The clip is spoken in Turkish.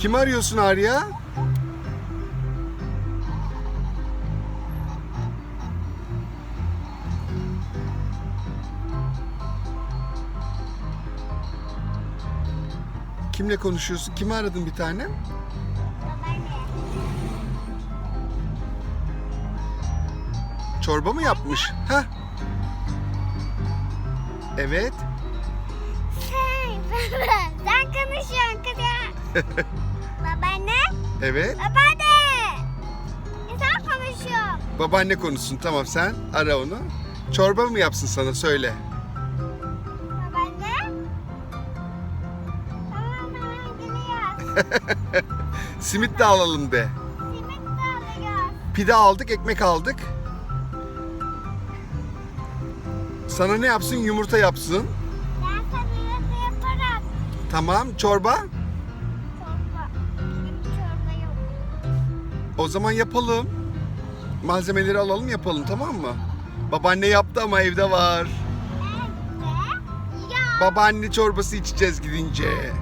Kimi arıyorsun Arya? Kimle konuşuyorsun? Kimi aradın bir tane? Babaanne. Çorba mı yapmış? Ha? Evet. Sen, sen konuşuyorsun kız ya. Babaanne. Evet. Babaanne. E sen konuşuyorsun. Babaanne konuşsun. Tamam sen ara onu. Çorba mı yapsın sana söyle. Babaanne. Tamam tamam geliyor. Simit de alalım de. Simit de alıyor. Pide aldık, ekmek aldık. Sana ne yapsın? Yumurta yapsın. Ben sana yumurta yaparım. Tamam. Çorba. O zaman yapalım. Malzemeleri alalım yapalım tamam mı? Babaanne yaptı ama evde var. Babaanne çorbası içeceğiz gidince.